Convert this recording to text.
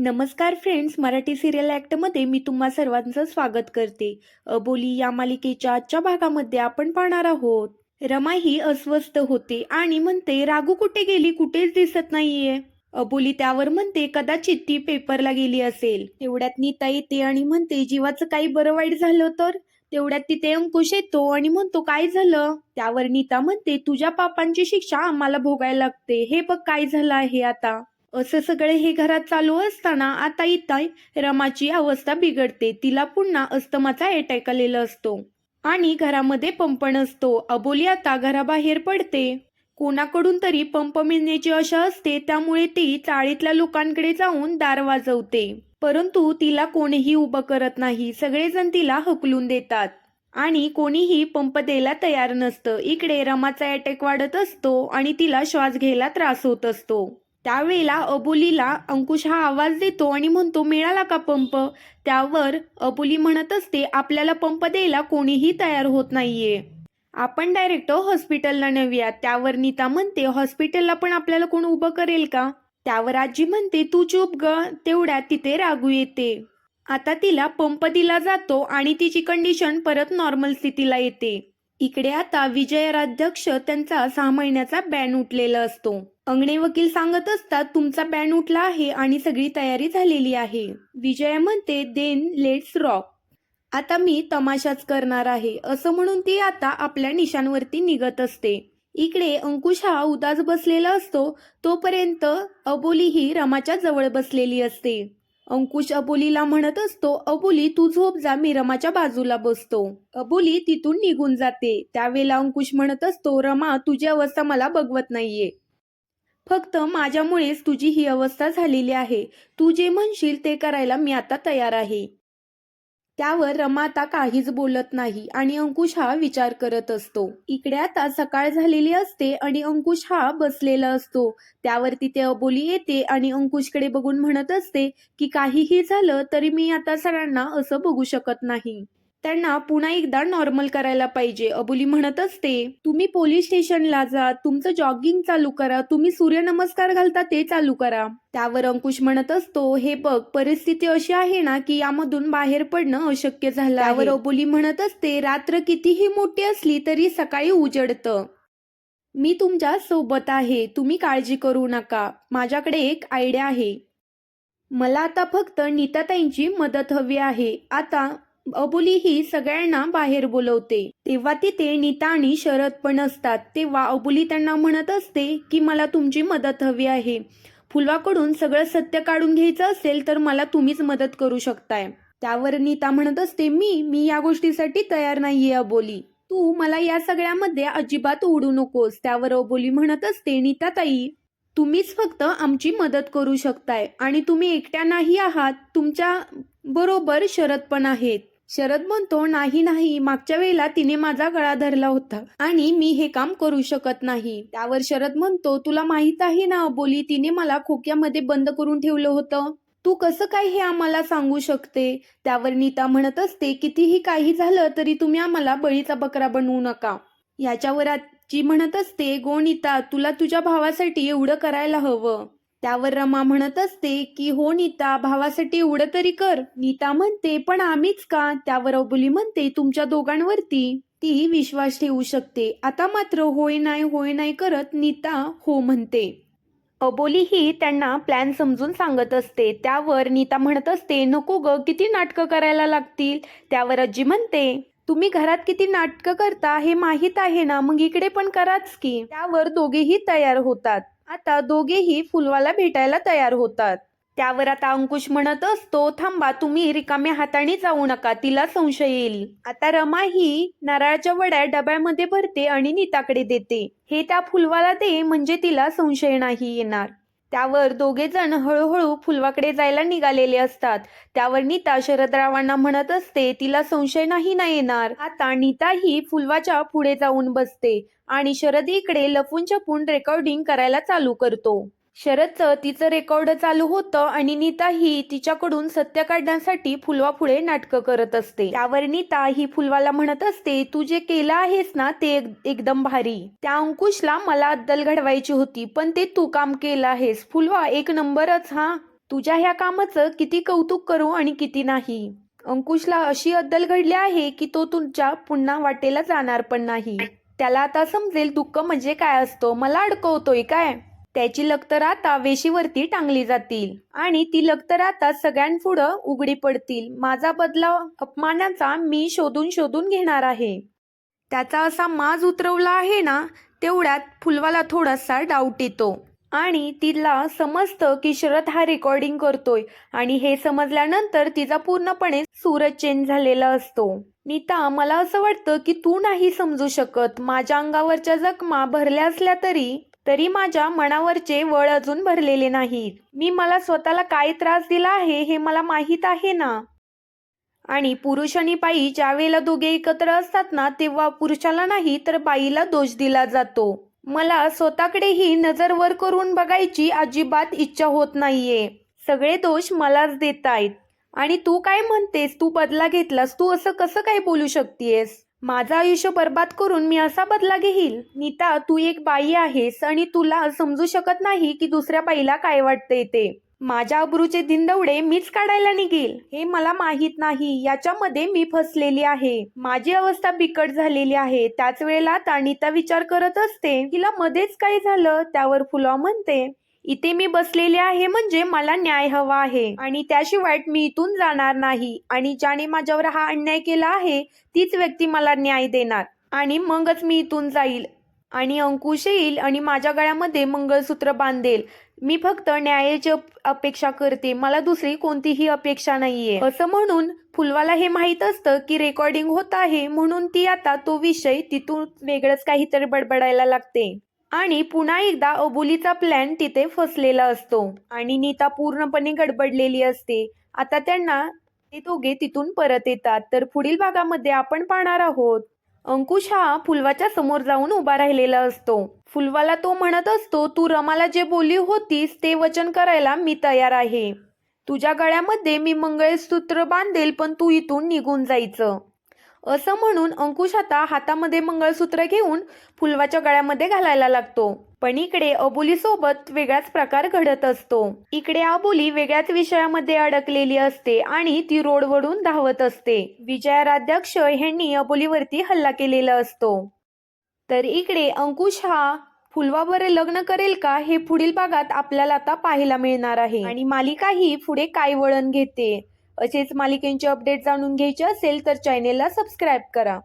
नमस्कार friends Marathi serial ॲक्टमध्ये मी तुम्हा सर्वांचं स्वागत करते. अबोली या मालिकेच्या आजच्या भागामध्ये आपण पाहणार आहोत. रमा ही अस्वस्थ होते आणि म्हणते रागू कुठे गेली? कुठेच दिसत नाहीये. अबोली त्यावर म्हणते कदाचित ती पेपरला गेली असेल. तेवढ्यात नीता येते आणि म्हणते जीवाचं काही बरं वाईट झालं तर? तेवढ्यात तिथे अंकुश येतो आणि म्हणतो काय झालं? त्यावर नीता म्हणते तुझ्या पापांची शिक्षा आम्हाला भोगायला लागते. हे बघ काय झालं आहे आता? असं सगळे हे घरात चालू असताना आता इताय रमाची अवस्था बिघडते. तिला पुन्हा अस्तमाचा अटॅक आलेला असतो. आणि घरामध्ये पंप नसतो. अबोली आता घराबाहेर पडते. कोणाकडून तरी पंप मिळण्याची आशा असते. त्यामुळे ती चाळीतल्या लोकांकडे जाऊन दार वाजवते. परंतु तिला कोणीही उभं करत नाही. सगळेजण तिला हकलून देतात. आणि कोणीही पंप द्यायला तयार नसतं. इकडे रमाचा अटॅक वाढत असतो आणि तिला श्वास घ्यायला त्रास होत असतो. त्यावेळेला अबोलीला अंकुश हा आवाज देतो आणि म्हणतो मिळाला का पंप? त्यावर अबोली म्हणत असते आपल्याला पंप द्यायला कोणीही तयार होत नाहीये. आपण डायरेक्ट हॉस्पिटलला नेऊया. त्यावर नीता म्हणते हॉस्पिटलला पण आपल्याला कोण उभं करेल का? त्यावर आजी म्हणते तू चूप ग तेवढ्यात तिथे रागू येते. आता तिला पंप दिला जातो आणि तिची कंडिशन परत नॉर्मल स्थितीला येते. इकडे आता विजयाराध्यक्ष त्यांचा सहा महिन्याचा बॅन उठलेला असतो. अंगणे वकील सांगत असतात तुमचा बॅन उठला आहे आणि सगळी तयारी झालेली आहे. विजया म्हणते देन लेट्स रॉक. आता मी तमाशाच करणार आहे. असं म्हणून ती आता आपल्या निशांवरती निघत असते. इकडे अंकुश हा उदास बसलेला असतो तोपर्यंत अबोली ही रमाच्या जवळ बसलेली असते. अंकुश अबोलीला म्हणत असतो अबोली तू झोप जा मी रमाच्या बाजूला बसतो. अबोली तिथून निघून जाते. त्यावेळेला अंकुश म्हणत असतो रमा तुझी अवस्था मला बघवत नाहीये. फक्त माझ्यामुळेच तुझी ही अवस्था झालेली आहे. तू जे म्हणशील ते करायला मी आता तयार आहे. त्यावर रमा आता काहीच बोलत नाही आणि अंकुश हा विचार करत असतो. इकडे आता सकाळ झालेली असते आणि अंकुश हा बसलेला असतो. त्यावर तिथे अबोली येते आणि अंकुशकडे बघून म्हणत असते की काहीही झालं तरी मी आता सरांना असं बघू शकत नाही. त्यांना पुन्हा एकदा नॉर्मल करायला पाहिजे. अबोली म्हणत असते तुम्ही पोलीस स्टेशनला जा तुमचं जॉगिंग चालू करा तुम्ही सूर्यनमस्कार घालता ते चालू करा. त्यावर अंकुश म्हणत असतो हे बघ परिस्थिती अशी आहे ना की यामधून बाहेर पडणं अशक्य झालं त्यावर अबोली म्हणत असते रात्र कितीही मोठी असली तरी सकाळी उजडतं. मी तुमच्यासोबत आहे तुम्ही काळजी करू नका. माझ्याकडे एक आयडिया आहे. मला आता फक्त नीताताईंची मदत हवी आहे. आता अबोली ही सगळ्यांना बाहेर बोलवते. तेव्हा तिथे नीता आणि शरद पण असतात. तेव्हा अबोली त्यांना म्हणत असते की मला तुमची मदत हवी आहे. फुलवाकडून सगळं सत्य काढून घ्यायचं असेल तर मला तुम्हीच मदत करू शकताय. त्यावर नीता म्हणत असते मी मी या गोष्टीसाठी तयार नाहीये अबोली. तू मला या सगळ्यामध्ये अजिबात उडू नकोस. त्यावर अबोली म्हणत असते नीता ताई तुम्हीच फक्त आमची मदत करू शकताय आणि तुम्ही एकट्या नाही आहात. तुमच्या बरोबर शरद पण आहेत. शरद म्हणतो नाही नाही मागच्या वेळेला तिने माझा गळा धरला होता आणि मी हे काम करू शकत नाही. त्यावर शरद म्हणतो तुला माहीत आहे ना बोली तिने मला खोक्यामध्ये बंद करून ठेवलं होतं. तू कसं काय हे आम्हाला सांगू शकते? त्यावर नीता म्हणत असते कितीही काही झालं तरी तुम्ही आम्हाला बळीचा बकरा बनवू नका. याच्यावर आजी म्हणत असते गो नीता तुला तुझ्या भावासाठी एवढं करायला हवं. त्यावर रमा म्हणत असते की हो नीता भावासाठी एवढं तरी कर. नीता म्हणते पण आम्हीच का? त्यावर अबोली म्हणते तुमच्या दोघांवरती ती विश्वास ठेवू शकते. आता मात्र होय नाही होय नाही करत नीता हो म्हणते. अबोली ही त्यांना प्लॅन समजून सांगत असते. त्यावर नीता म्हणत असते नको ग किती नाटकं करायला लागतील? त्यावर आजी म्हणते तुम्ही घरात किती नाटकं करता हे माहीत आहे ना? मग इकडे पण कराच की. त्यावर दोघेही तयार होतात. आता दोघेही फुलवाला भेटायला तयार होतात. त्यावर आता अंकुश म्हणत असतो थांबा तुम्ही रिकाम्या हाताने जाऊ नका तिला संशय येईल. आता रमा ही नारळाच्या वड्या डब्यामध्ये भरते आणि नीताकडे देते. हे त्या फुलवाला दे म्हणजे तिला संशय नाही येणार. त्यावर दोघे जण हळूहळू फुलवाकडे जायला निघालेले असतात. त्यावर नीता शरदरावांना म्हणत असते तिला संशय नाही ना येणार. आता नीता ही फुलवाच्या पुढे जाऊन बसते आणि शरद इकडे लपून छपून रेकॉर्डिंग करायला चालू करतो. शरदचं तिचं रेकॉर्ड चालू होतं आणि नीता ही तिच्याकडून सत्य काढण्यासाठी फुलवा पुढे नाटकं करत असते. त्यावर नीता ही फुलवाला म्हणत असते तू जे केलं आहेस ना ते एकदम भारी. त्या अंकुशला मला अद्दल घडवायची होती पण ते तू काम केलं आहेस. फुलवा एक नंबरच हा? तुझ्या ह्या कामाचं किती कौतुक करू आणि किती नाही. अंकुशला अशी अद्दल घडली आहे की तो तुमच्या पुन्हा वाटेला जाणार पण नाही. त्याला आता समजेल दुःख म्हणजे काय असतो. मला अडकवतोय काय? त्याची लखतर आता वेशीवरती टांगली जातील आणि ती लखतर आता सगळ्यांपुढं उघडी पडतील. माझा बदला अपमानाचा मी शोधून शोधून घेणार आहे. त्याचा असा माज उतरवला आहे ना तेवढ्यात फुलवाला थोडासा डाऊट येतो. आणि तिला समजतं की शरद हा रेकॉर्डिंग करतोय आणि हे समजल्यानंतर तिचा पूर्णपणे सूरज चेंज झालेला असतो. नीता मला असं वाटतं की तू नाही समजू शकत. माझ्या अंगावरच्या जखमा भरल्या असल्या तरी तरी माझ्या मनावरचे वळ अजून भरलेले नाहीत. मी मला स्वतःला काय त्रास दिला आहे हे मला माहीत आहे ना? आणि पुरुष आणि बाई ज्या वेळेला दोघे एकत्र असतात ना तेव्हा पुरुषाला नाही तर बाईला दोष दिला जातो. मला स्वतःकडेही नजर वर करून बघायची अजिबात इच्छा होत नाहीये. सगळे दोष मलाच देत आहेत आणि तू काय म्हणतेस? तू बदला घेतलास? तू असं कसं काय बोलू शकतेस? माझं आयुष्य बर्बाद करून मी असा बदला घेईल. नीता तू एक बाई आहेस आणि तुला समजू शकत नाही की दुसऱ्या बाईला काय वाटतंय ते. माझ्या अब्रूचे धिंदवडे मीच काढायला निघेल. हे मला माहीत नाही. याच्यामध्ये मी फसलेली आहे. माझी अवस्था बिकट झालेली आहे. त्याच वेळेला आता नीता विचार करत असते. तिला मध्येच काय झालं? त्यावर फुला म्हणते. इथे मी बसलेले आहे म्हणजे मला न्याय हवा आहे. आणि त्याशिवाय मी इथून जाणार नाही. आणि ज्याने माझ्यावर हा अन्याय केला आहे तीच व्यक्ती मला न्याय देणार. आणि मगच मी इथून जाईल. आणि अंकुश येईल आणि माझ्या गळ्यामध्ये मंगळसूत्र बांधेल. मी फक्त न्यायाची अपेक्षा करते. मला दुसरी कोणतीही अपेक्षा नाहीये. असं म्हणून फुलवाला हे माहीत असतं की रेकॉर्डिंग होत आहे म्हणून ती आता तो विषय तिथून वेगळंच काहीतरी बडबडायला लागते. आणि पुन्हा एकदा अबोलीचा प्लॅन तिथे फसलेला असतो. आणि नीता पूर्णपणे गडबडलेली असते. आता त्यांना ते दोघे तिथून परत येतात. तर पुढील भागामध्ये आपण पाहणार आहोत. अंकुश हा फुलवाच्या समोर जाऊन उभा राहिलेला असतो. फुलवाला तो म्हणत असतो तू रमाला जे बोली होतीस ते वचन करायला मी तयार आहे. तुझ्या गळ्यामध्ये मी मंगळसूत्र बांधेल पण तू इथून निघून जायचं. असं म्हणून अंकुश आता हातामध्ये मंगळसूत्र घेऊन फुलवाच्या गळ्यामध्ये घालायला लागतो. पण इकडे अबोली सोबत वेगळाच प्रकार घडत असतो. इकडे अबोली वेगळ्याच विषयामध्ये अडकलेली असते आणि ती रोडवरून धावत असते. विजयाराध्यक्ष ह्यांनी अबोलीवरती हल्ला केलेला असतो. तर इकडे अंकुश हा फुलवावर लग्न करेल का हे पुढील भागात आपल्याला आता पाहायला मिळणार आहे. आणि मालिका ही पुढे काय वळण घेते? असेच मालिकेंचे अपडेट जाणून घ्यायचे असेल तर चॅनेलला सबस्क्राईब करा.